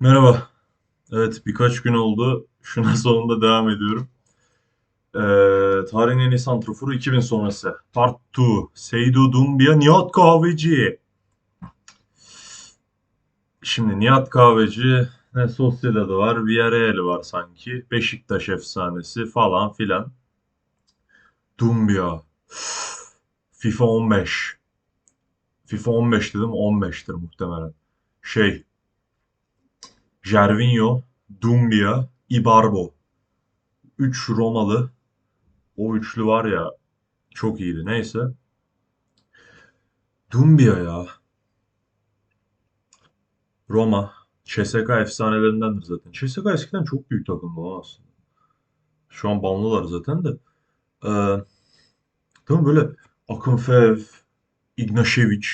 Merhaba. Evet birkaç gün oldu. Şuna sonunda devam ediyorum. Ee, tarihin en iyi santraforu 2000 sonrası. Part 2. Seydo Doumbia, Nihat Kahveci. Şimdi Nihat Kahveci ne Sociedad'ı var, Villarreal'i var sanki. Beşiktaş efsanesi falan filan. Doumbia. FIFA 15. FIFA 15 dedim 15'tir muhtemelen. Şey Gervinho, Doumbia, Ibarbo. 3 Romalı. O üçlü var ya çok iyiydi. Neyse. Doumbia ya. Roma. CSKA efsanelerindendir zaten. CSKA eskiden çok büyük takımdı lan aslında. Şu an banlılar zaten de. Ee, tamam böyle Akınfev, Ignashevich,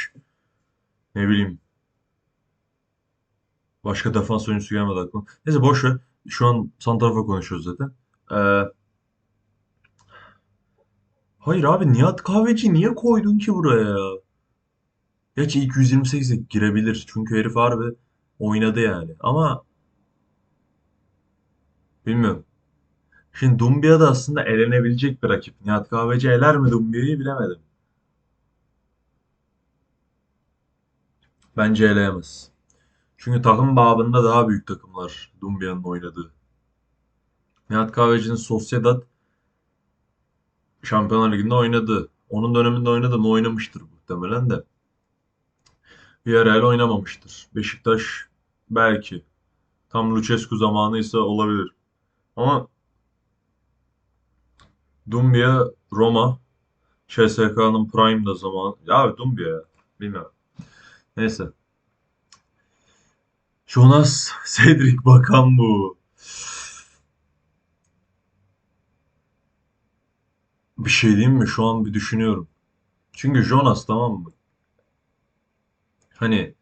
ne bileyim Başka defans oyuncusu gelmedi aklıma. Neyse boş ver. Şu an santrafor konuşuyoruz zaten. Ee, hayır abi Nihat Kahveci niye koydun ki buraya ya? Gerçi ilk 128'e girebilir. Çünkü herif harbi oynadı yani. Ama bilmiyorum. Şimdi Doumbia da aslında elenebilecek bir rakip. Nihat Kahveci eler mi Dumbia'yı bilemedim. Bence eleyemez. Çünkü takım babında daha büyük takımlar Dumbia'nın oynadığı. Nihat Kahveci'nin Sociedad Şampiyonlar Ligi'nde oynadı. Onun döneminde oynadı mı oynamıştır muhtemelen de. Villarreal oynamamıştır. Beşiktaş belki. Tam Lucescu zamanıysa olabilir. Ama Dumbia, Roma, CSKA'nın Prime'da zaman. Ya Dumbia ya. Bilmem. Neyse. Jonas Cedric Bakan bu. Bir şey diyeyim mi? Şu an bir düşünüyorum. Çünkü Jonas tamam mı? Hani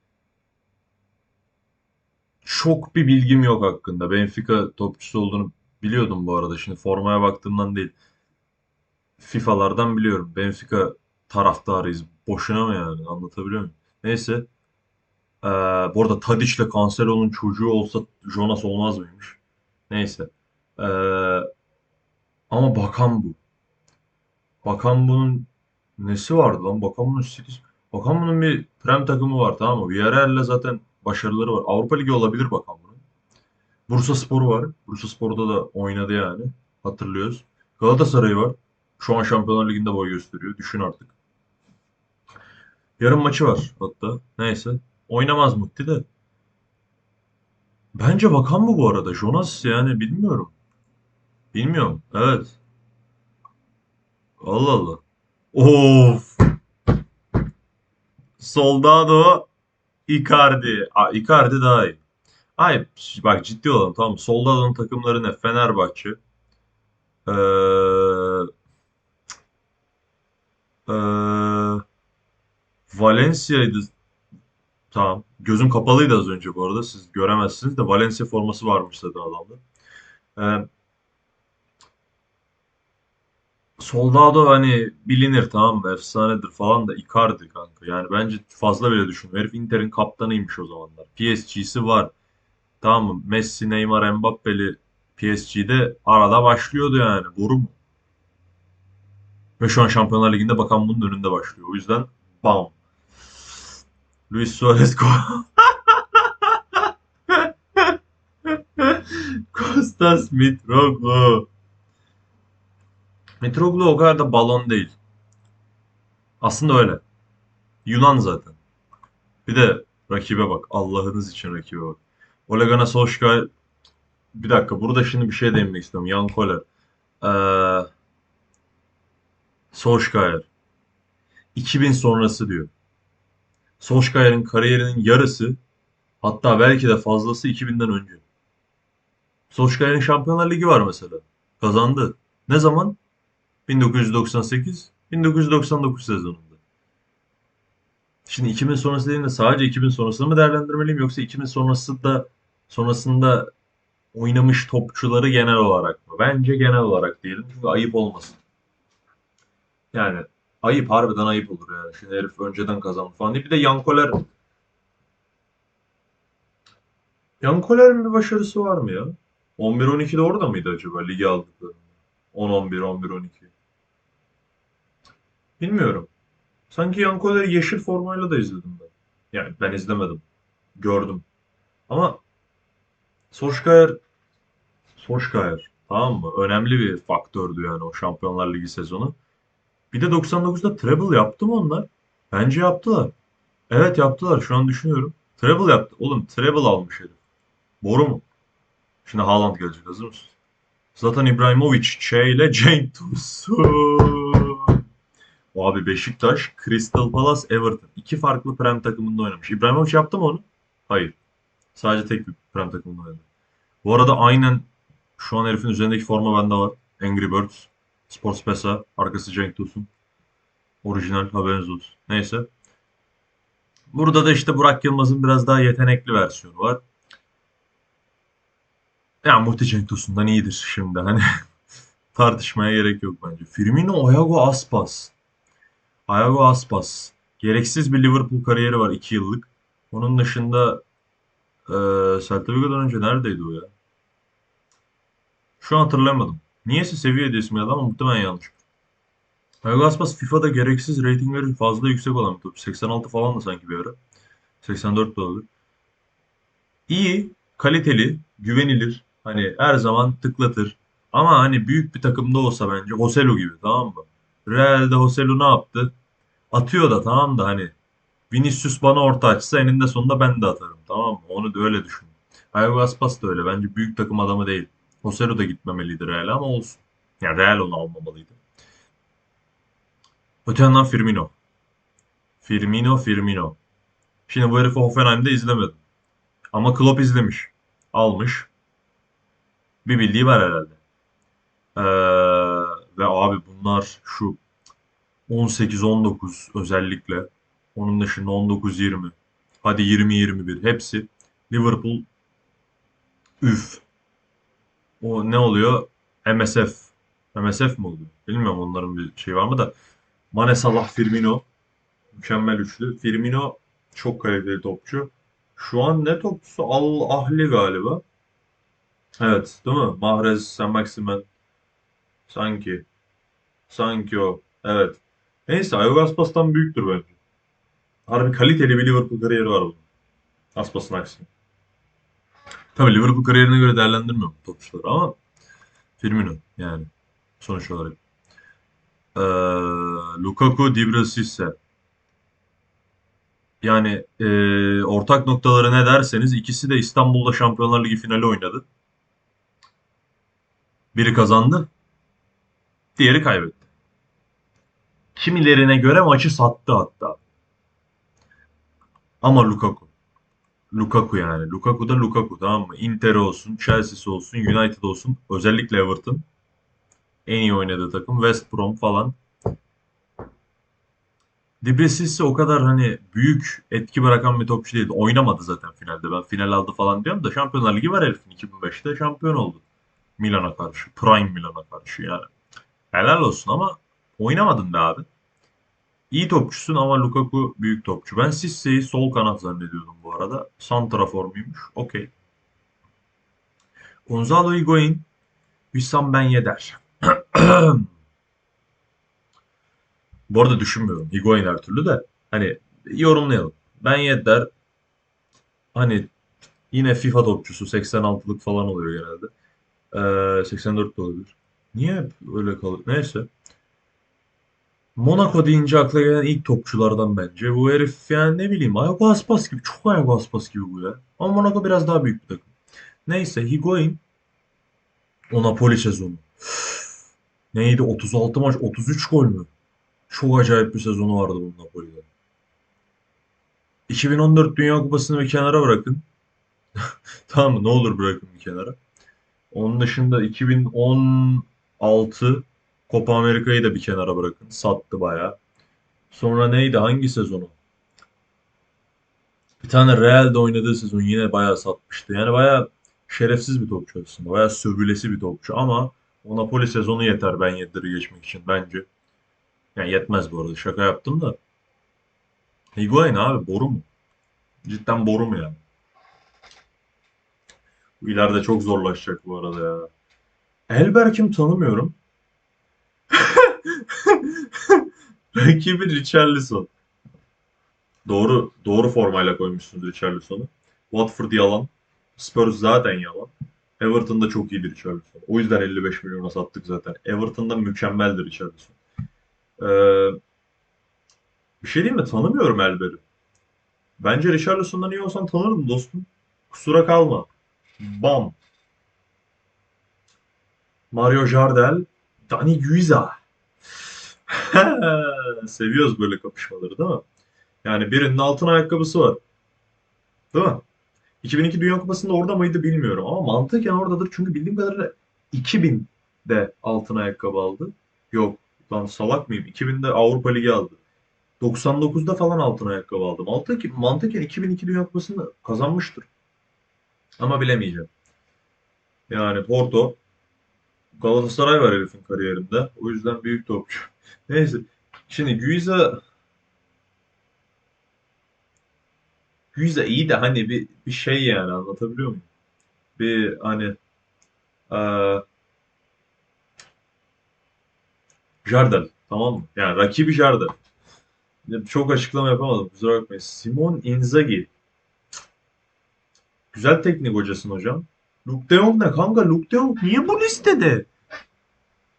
çok bir bilgim yok hakkında. Benfica topçusu olduğunu biliyordum bu arada. Şimdi formaya baktığımdan değil. FIFA'lardan biliyorum. Benfica taraftarıyız. Boşuna mı yani? Anlatabiliyor muyum? Neyse. Ee, bu arada Tadic'le Cancelo'nun çocuğu olsa Jonas olmaz mıymış? Neyse. Ee, ama Bakan bu. Bakan bunun nesi vardı lan? Bakan bunun 8. Bakan bunun bir prem takımı var tamam mı? Villarreal'le zaten başarıları var. Avrupa Ligi olabilir Bakan bunun. Bursaspor var. Bursaspor'da da oynadı yani. Hatırlıyoruz. Galatasaray var. Şu an Şampiyonlar Ligi'nde boy gösteriyor. Düşün artık. Yarın maçı var hatta. Neyse. Oynamaz Mutti de. Bence bakan mı bu arada? Jonas yani bilmiyorum. Bilmiyorum. Evet. Allah Allah. Of. Soldado Icardi. Aa, Icardi daha iyi. Ay bak ciddi olalım tamam? Soldado'nun takımları ne? Fenerbahçe. Ee, ee, Valencia'ydı Tamam. Gözüm kapalıydı az önce bu arada. Siz göremezsiniz de Valencia forması varmış zaten adamda. Ee, Soldado hani bilinir tamam mı? Efsanedir falan da Icardi kanka. Yani bence fazla bile düşünüyorum. Herif Inter'in kaptanıymış o zamanlar. PSG'si var. Tamam mı? Messi, Neymar, Mbappe'li PSG'de arada başlıyordu yani. Boru mu? Ve şu an Şampiyonlar Ligi'nde bakan bunun önünde başlıyor. O yüzden bam. Luis Suarez Kostas Mitroglou. Mitroglou o kadar da balon değil. Aslında öyle. Yunan zaten. Bir de rakibe bak. Allah'ınız için rakibe bak. Ole Gunnar Solskjaer bir dakika burada şimdi bir şey değinmek istiyorum. Jan Koller. Ee, Solskjaer. 2000 sonrası diyor. Solskjaer'in kariyerinin yarısı hatta belki de fazlası 2000'den önce. Solskjaer'in Şampiyonlar Ligi var mesela. Kazandı. Ne zaman? 1998 1999 sezonunda. Şimdi 2000 sonrası dediğimde sadece 2000 sonrasını mı değerlendirmeliyim yoksa 2000 sonrası da sonrasında oynamış topçuları genel olarak mı? Bence genel olarak diyelim çünkü ayıp olmasın. Yani Ayıp harbiden ayıp olur yani. Şimdi herif önceden kazandı falan diye. Bir de Yankoler Yankoler'in bir başarısı var mı ya? 11-12'de orada mıydı acaba ligi aldıklarında? 10-11, 11-12. Bilmiyorum. Sanki Yankoler'i yeşil formayla da izledim ben. Yani ben izlemedim. Gördüm. Ama Solskjaer Solskjaer tamam mı? Önemli bir faktördü yani o Şampiyonlar Ligi sezonu. Bir de 99'da treble yaptı mı onlar? Bence yaptılar. Evet yaptılar şu an düşünüyorum. Treble yaptı. Oğlum treble almış herif. Boru mu? Şimdi Haaland gelecek hazır mısın? Zlatan İbrahimovic, Che ile Cenk Tosun. Abi Beşiktaş, Crystal Palace, Everton. İki farklı Prem takımında oynamış. İbrahimovic yaptı mı onu? Hayır. Sadece tek bir Prem takımında oynadı. Bu arada aynen şu an herifin üzerindeki forma bende var. Angry Birds. Sports Pesa. Arkası Cenk Tosun. Orijinal haberiniz olsun. Neyse. Burada da işte Burak Yılmaz'ın biraz daha yetenekli versiyonu var. Ya Muhti Cenk Tosun'dan iyidir şimdi. Hani tartışmaya gerek yok bence. Firmino Ayago Aspas. Ayago Aspas. Gereksiz bir Liverpool kariyeri var 2 yıllık. Onun dışında eee Celta Vigo'dan önce neredeydi o ya? Şu an hatırlayamadım. Niyeyse seviye diye ismi ama muhtemelen yanlış. Ayago Aspas FIFA'da gereksiz ratingleri fazla yüksek olan bir top. 86 falan da sanki bir ara. 84 de olabilir. İyi, kaliteli, güvenilir. Hani her zaman tıklatır. Ama hani büyük bir takımda olsa bence Joselu gibi tamam mı? Real'de Joselu ne yaptı? Atıyor da tamam da hani Vinicius bana orta açsa eninde sonunda ben de atarım tamam mı? Onu da öyle düşün. Ayago Aspas da öyle. Bence büyük takım adamı değil. Joselu da gitmemeliydi Real'e ama olsun. Yani Real onu almamalıydı. Öte yandan Firmino. Firmino, Firmino. Şimdi bu herifi Hoffenheim'de izlemedim. Ama Klopp izlemiş. Almış. Bir bildiği var herhalde. Ee, ve abi bunlar şu 18-19 özellikle. Onun dışında 19-20. Hadi 20-21. Hepsi Liverpool üf. O ne oluyor? MSF. MSF mi oluyor? Bilmiyorum onların bir şey var mı da. Mane Salah Firmino. Mükemmel üçlü. Firmino çok kaliteli topçu. Şu an ne topçusu? Al Ahli galiba. Evet, değil mi? Mahrez, Saint-Maximin. Sanki. Sanki o. Evet. Neyse, Ayago Aspas'tan büyüktür bence. Harbi kaliteli bir Liverpool kariyeri var bunun. Aspas'ın aksine. Tabii Liverpool kariyerine göre değerlendirmiyorum topçuları ama Firmino yani sonuç olarak. Ee, Lukaku, Dibrasisse. Yani e, ortak noktaları ne derseniz ikisi de İstanbul'da Şampiyonlar Ligi finali oynadı. Biri kazandı, diğeri kaybetti. Kimilerine göre maçı sattı hatta. Ama Lukaku. Lukaku yani. Lukaku da Lukaku tamam mı? Inter olsun, Chelsea'si olsun, United olsun. Özellikle Everton. En iyi oynadığı takım. West Brom falan. Dibresisi o kadar hani büyük etki bırakan bir topçu değildi. Oynamadı zaten finalde. Ben final aldı falan diyorum da Şampiyonlar Ligi var herifin. 2005'te şampiyon oldu. Milan'a karşı. Prime Milan'a karşı yani. Helal olsun ama oynamadın be abi. İyi topçusun ama Lukaku büyük topçu. Ben Sisse'yi sol kanat zannediyordum bu arada. Santrafor muymuş? Okey. Gonzalo Higuain, Wissam Ben Yedder. Bu arada düşünmüyorum. Higuain her türlü de. Hani yorumlayalım. Ben Yedder hani yine FIFA topçusu 86'lık falan oluyor genelde. Ee, 84 de olabilir. Niye öyle kalır? Neyse. Monaco deyince akla gelen ilk topçulardan bence. Bu herif yani ne bileyim Ayago Aspas gibi. Çok Ayago Aspas gibi bu ya. Ama Monaco biraz daha büyük bir takım. Neyse Higuain o Napoli sezonu. Neydi? 36 maç 33 gol mü? Çok acayip bir sezonu vardı bunun Napoli'de. 2014 Dünya Kupası'nı bir kenara bırakın. tamam mı? Ne olur bırakın bir kenara. Onun dışında 2016 Copa Amerika'yı da bir kenara bırakın. Sattı bayağı. Sonra neydi? Hangi sezonu? Bir tane Real'de oynadığı sezon yine bayağı satmıştı. Yani bayağı şerefsiz bir topçu aslında. Bayağı sövülesi bir topçu ama o Napoli sezonu yeter ben Yedder'i geçmek için bence. Yani yetmez bu arada. Şaka yaptım da. Higuain abi boru mu? Cidden boru mu yani? Bu ileride çok zorlaşacak bu arada ya. Elberk'im tanımıyorum. Rakibi Richarlison. Doğru doğru formayla koymuşsunuz Richarlison'u. Watford yalan. Spurs zaten yalan. Everton'da çok iyidir Richarlison. O yüzden 55 milyona sattık zaten. Everton'da mükemmeldir Richarlison. Ee, bir şey diyeyim mi? Tanımıyorum Elber'i. Bence Richarlison'dan iyi olsan tanırdım dostum. Kusura kalma. Bam. Mario Jardel. Dani Guiza. Seviyoruz böyle kapışmaları değil mi? Yani birinin altın ayakkabısı var. Değil mi? 2002 Dünya Kupası'nda orada mıydı bilmiyorum ama mantıken oradadır. Çünkü bildiğim kadarıyla 2000'de altın ayakkabı aldı. Yok lan salak mıyım? 2000'de Avrupa Ligi aldı. 99'da falan altın ayakkabı aldım. Mantıken, mantıken 2002 Dünya Kupası'nda kazanmıştır. Ama bilemeyeceğim. Yani Porto Galatasaray var herifin kariyerinde. O yüzden büyük topçu. Neyse. Şimdi Guiza Guiza iyi de hani bir, bir şey yani anlatabiliyor muyum? Bir hani eee Jardel tamam mı? Yani rakibi Jardel. Çok açıklama yapamadım kusura bakmayın. Simon Inzaghi. Güzel teknik hocasın hocam. Luke de Jong ne kanka? Luke de Jong niye bu listede?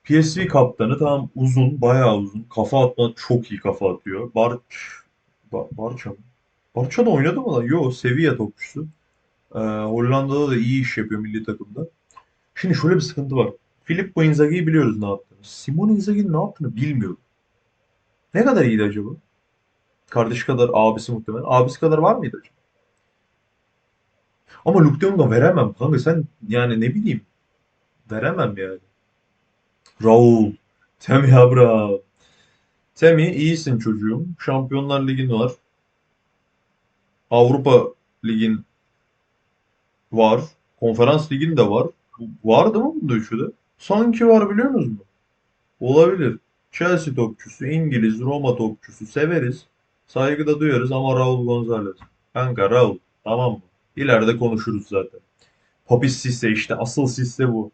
PSV kaptanı tamam uzun, bayağı uzun. Kafa atma çok iyi kafa atıyor. Bar Ba- Barça mı? Barça'da oynadı mı lan? Yo, Sevilla topçusu. Ee, Hollanda'da da iyi iş yapıyor milli takımda. Şimdi şöyle bir sıkıntı var. Filippo Inzaghi'yi biliyoruz ne yaptığını. Simone Inzaghi'nin ne yaptığını bilmiyorum. Ne kadar iyiydi acaba? Kardeşi kadar, abisi muhtemelen. Abisi kadar var mıydı acaba? Ama Luke de Jong'a veremem kanka sen yani ne bileyim veremem yani. Raul, Tammy Abraham. Tammy iyisin çocuğum. Şampiyonlar Ligi'nin var. Avrupa Ligin var. Konferans Ligi'nin de var. Bu- Var değil mi bunda üçü de? Sanki var biliyor musunuz? Olabilir. Chelsea topçusu, İngiliz, Roma topçusu severiz. Saygı da duyarız ama Raul Gonzalez. Kanka Raul. Tamam mı? İleride konuşuruz zaten. Papis Cisse işte. Asıl Cisse bu.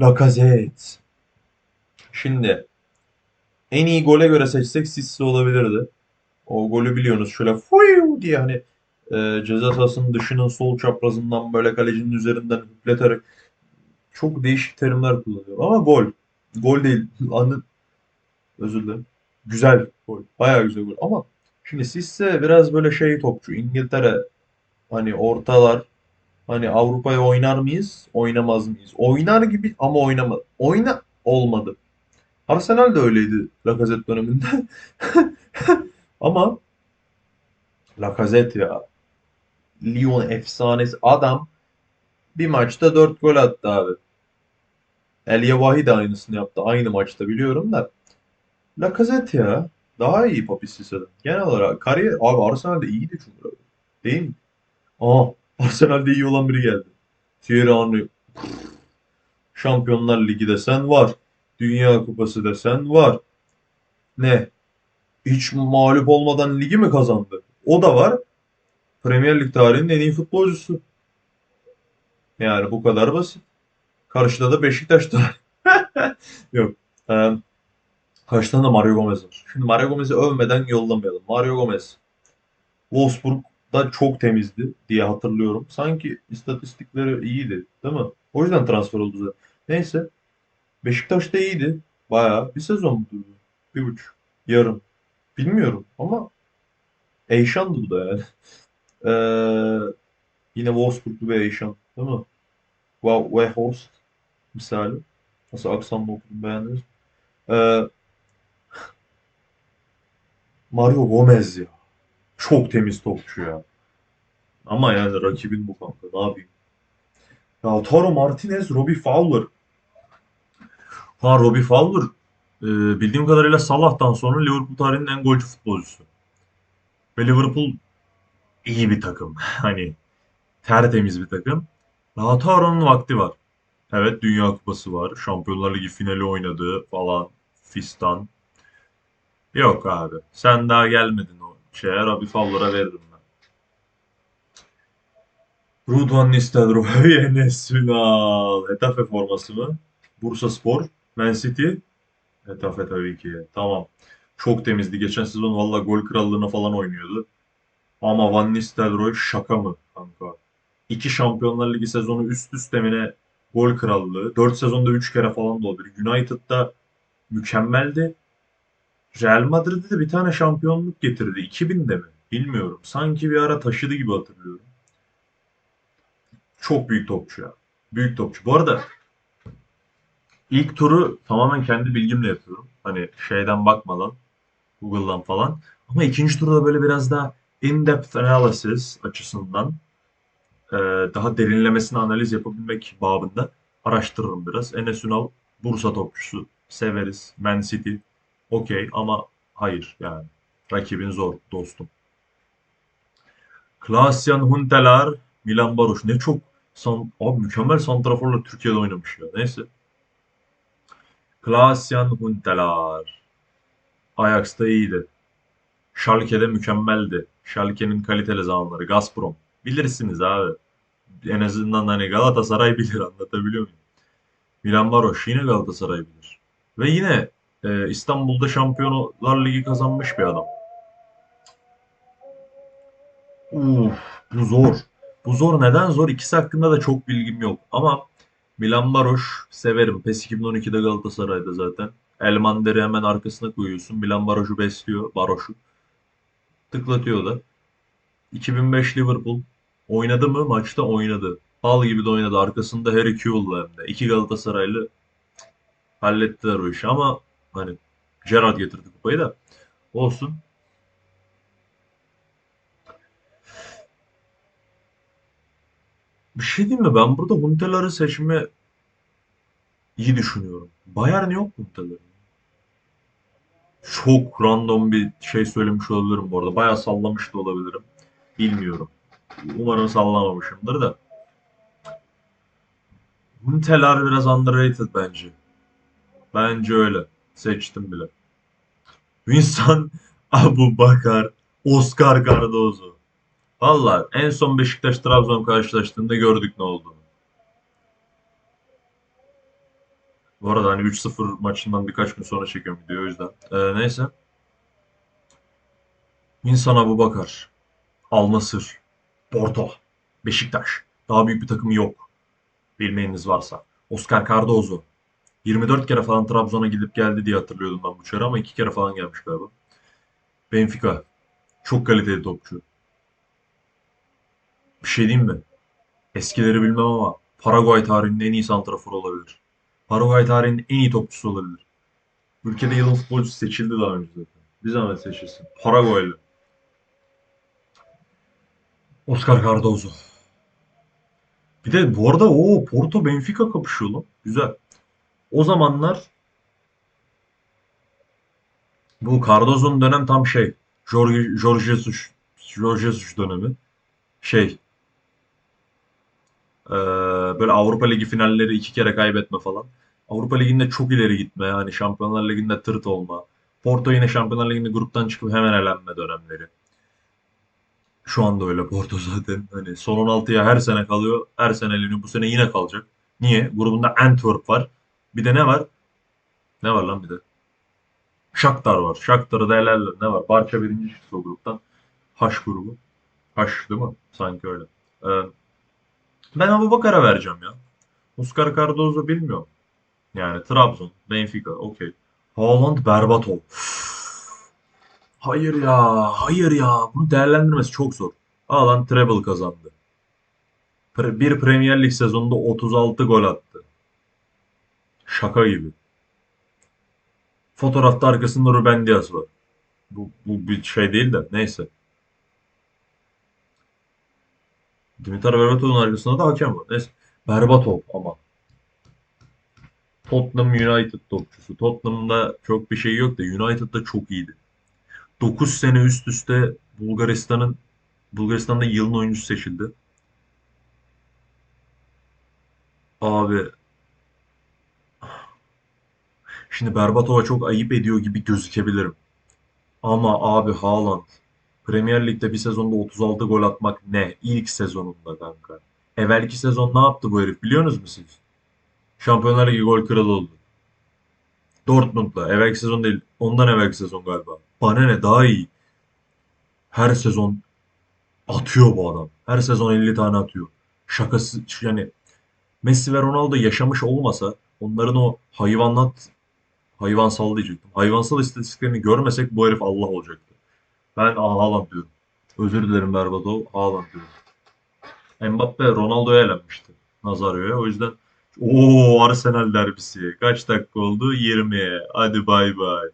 Lacazette. Şimdi en iyi gole göre seçsek Cisse olabilirdi. O golü biliyorsunuz şöyle fuyu diye hani e, ceza sahasının dışının sol çaprazından böyle kalecinin üzerinden hüpleterek çok değişik terimler kullanıyor. Ama gol. Gol değil. Anı, özür dilerim. Güzel gol. Bayağı güzel gol. Ama şimdi Cisse biraz böyle şey topçu. İngiltere hani ortalar hani Avrupa'ya oynar mıyız? Oynamaz mıyız? Oynar gibi ama oynama. Oyna olmadı. Arsenal de öyleydi Lacazette döneminde. Ama Lacazette ya. Lyon efsanesi adam bir maçta 4 gol attı abi. El Yevahi de aynısını yaptı. Aynı maçta biliyorum da. Lacazette ya. Daha iyi Papi Cisse'den. Genel olarak kariyer abi Arsenal'de iyiydi çünkü. Değil mi? Aa Arsenal'de iyi olan biri geldi. Thierry Henry. Şampiyonlar Ligi desen var. Dünya Kupası desen var. Ne? Hiç mağlup olmadan ligi mi kazandı? O da var. Premier Lig tarihinin en iyi futbolcusu. Yani bu kadar basit. Karşıda da Beşiktaş var. Yok. Ee, karşıda da Mario Gomez var. Şimdi Mario Gomez'i övmeden yollamayalım. Mario Gomez. Wolfsburg'da çok temizdi diye hatırlıyorum. Sanki istatistikleri iyiydi, değil mi? O yüzden transfer oldu zaten. Neyse. Beşiktaş'ta iyiydi. Bayağı. Bir sezon durdu? Bir buçuk. Yarım. Bilmiyorum ama Eyşan'dı bu da yani. Ee, yine Wolfsburglu bir Eyşan. Değil mi? Wow, Weghorst misali. Nasıl aksanla okudum beğendiniz? Ee, Mario Gomez ya. Çok temiz topçu ya. Ama yani rakibin bu kanka. Ne yapayım? Ya Taro Martinez, Robbie Fowler. Ha Robbie Fowler e, bildiğim kadarıyla Salah'tan sonra Liverpool tarihinin en golcü futbolcusu. Ve Liverpool iyi bir takım. Hani tertemiz bir takım. Lautaro'nun vakti var. Evet Dünya Kupası var. Şampiyonlar Ligi finali oynadı falan. Fistan. Yok abi. Sen daha gelmedin şeye. Robbie Fowler'a veririm ben. Ruud van Nistelrooy, Enes Ünal. Hetafe forması mı? Bursaspor, Man City. Hetafe tabii ki. Tamam. Çok temizdi. Geçen sezon valla gol krallığına falan oynuyordu. Ama Van Nistelrooy şaka mı kanka? İki Şampiyonlar Ligi sezonu üst üste mi ne gol krallığı. Dört sezonda üç kere falan da olabilir. United'da mükemmeldi. Real Madrid'de de bir tane şampiyonluk getirdi. 2000'de mi? Bilmiyorum. Sanki bir ara taşıdı gibi hatırlıyorum. Çok büyük topçu ya. Büyük topçu. Bu arada ilk turu tamamen kendi bilgimle yapıyorum. Hani şeyden bakmadan, Google'dan falan. Ama ikinci turda böyle biraz daha in-depth analysis açısından e, daha derinlemesine analiz yapabilmek babında araştırırım biraz. Enes Ünal Bursa topçusu. Severiz. Man City. Okey ama hayır yani. Rakibin zor dostum. Klaas-Jan Huntelaar, Milan Baroş. Ne çok san, abi mükemmel santraforla Türkiye'de oynamış ya. Neyse. Klaas-Jan Huntelaar. Ajax'ta iyiydi. Schalke'de mükemmeldi. Schalke'nin kaliteli zamanları. Gazprom. Bilirsiniz abi. En azından hani Galatasaray bilir anlatabiliyor muyum? Milan Baroş yine Galatasaray bilir. Ve yine e, İstanbul'da Şampiyonlar Ligi kazanmış bir adam. Uf, bu zor. Bu zor. Neden zor? İkisi hakkında da çok bilgim yok. Ama Milan Baroş severim. PES 2012'de Galatasaray'da zaten. Elmander'i hemen arkasına koyuyorsun. Milan Baroş'u besliyor. Baroş'u. Tıklatıyor da. 2005 Liverpool oynadı mı? Maçta oynadı. Bal gibi de oynadı. Arkasında Harry Kewell'la hem de. İki Galatasaraylı hallettiler o işi ama hani Gerrard getirdi kupayı da olsun. Bir şey diyeyim mi? Ben burada Huntelaar'ı seçme iyi düşünüyorum. Bayern yok Huntelaar'ın. Çok random bir şey söylemiş olabilirim bu arada. Bayağı sallamış da olabilirim. Bilmiyorum. Umarım sallamamışımdır da. Huntelaar biraz underrated bence. Bence öyle. Seçtim bile. Vincent Abubakar, Oscar Cardozo. Valla en son Beşiktaş-Trabzon karşılaştığında gördük ne olduğunu. Bu arada hani 3-0 maçından birkaç gün sonra çekiyorum videoyu o yüzden. Ee, neyse. Vincent Abubakar, Al Nassr, Porto, Beşiktaş. Daha büyük bir takım yok. Bilmeyeniniz varsa. Oscar Cardozo. 24 kere falan Trabzon'a gidip geldi diye hatırlıyordum ben bu çare ama 2 kere falan gelmiş galiba. Benfica. Çok kaliteli topçu. Bir şey diyeyim mi? Eskileri bilmem ama Paraguay tarihinin en iyi santraforu olabilir. Paraguay tarihinin en iyi topçusu olabilir. Ülkede yılın futbolcusu seçildi daha önce zaten. Bir zahmet seçilsin. Paraguaylı. Oscar Cardozo. Bir de bu arada o Porto Benfica kapışıyor lan. Güzel. O zamanlar bu Cardozo'nun dönem tam şey. Jorge, Jorge Jesus, Jorge Jesus dönemi. Şey. eee, böyle Avrupa Ligi finalleri iki kere kaybetme falan. Avrupa Ligi'nde çok ileri gitme. Hani Şampiyonlar Ligi'nde tırt olma. Porto yine Şampiyonlar Ligi'nde gruptan çıkıp hemen elenme dönemleri. Şu anda öyle Porto zaten. Hani son 16'ya her sene kalıyor. Her sene eleniyor. Bu sene yine kalacak. Niye? Grubunda Antwerp var. Bir de ne var? Ne var lan bir de? Shakhtar var. Shakhtar'ı da helaller. Ne var? Barça birinci çıktı o gruptan. H grubu. H değil mi? Sanki öyle. Ee, ben Abubakar'a vereceğim ya. Oscar Cardozo bilmiyorum. Yani Trabzon, Benfica, okey. Haaland berbat ol. Hayır ya, hayır ya. Bunu değerlendirmesi çok zor. Haaland treble kazandı. Bir Premier Lig sezonunda 36 gol attı. Şaka gibi. Fotoğrafta arkasında Ruben Dias var. Bu, bu bir şey değil de neyse. Dimitar Berbatov'un arkasında da hakem var. Neyse. Berbatov ama. Tottenham United topçusu. Tottenham'da çok bir şey yok da United'da çok iyiydi. 9 sene üst üste Bulgaristan'ın Bulgaristan'da yılın oyuncusu seçildi. Abi şimdi Berbatov'a çok ayıp ediyor gibi gözükebilirim. Ama abi Haaland Premier Lig'de bir sezonda 36 gol atmak ne? İlk sezonunda kanka. Evvelki sezon ne yaptı bu herif biliyorsunuz mu siz? Şampiyonlar Ligi gol kralı oldu. Dortmund'la. Evvelki sezon değil. Ondan evvelki sezon galiba. Bana ne daha iyi. Her sezon atıyor bu adam. Her sezon 50 tane atıyor. Şakası yani Messi ve Ronaldo yaşamış olmasa onların o hayvanat hayvansal diyecektim. Hayvansal istatistiklerini görmesek bu herif Allah olacaktı. Ben Aa, Haaland diyorum. Özür dilerim Berbatov. Haaland diyorum. Mbappe Ronaldo'ya elenmişti. Nazario'ya. O yüzden o Arsenal derbisi. Kaç dakika oldu? 20. Hadi bay bay.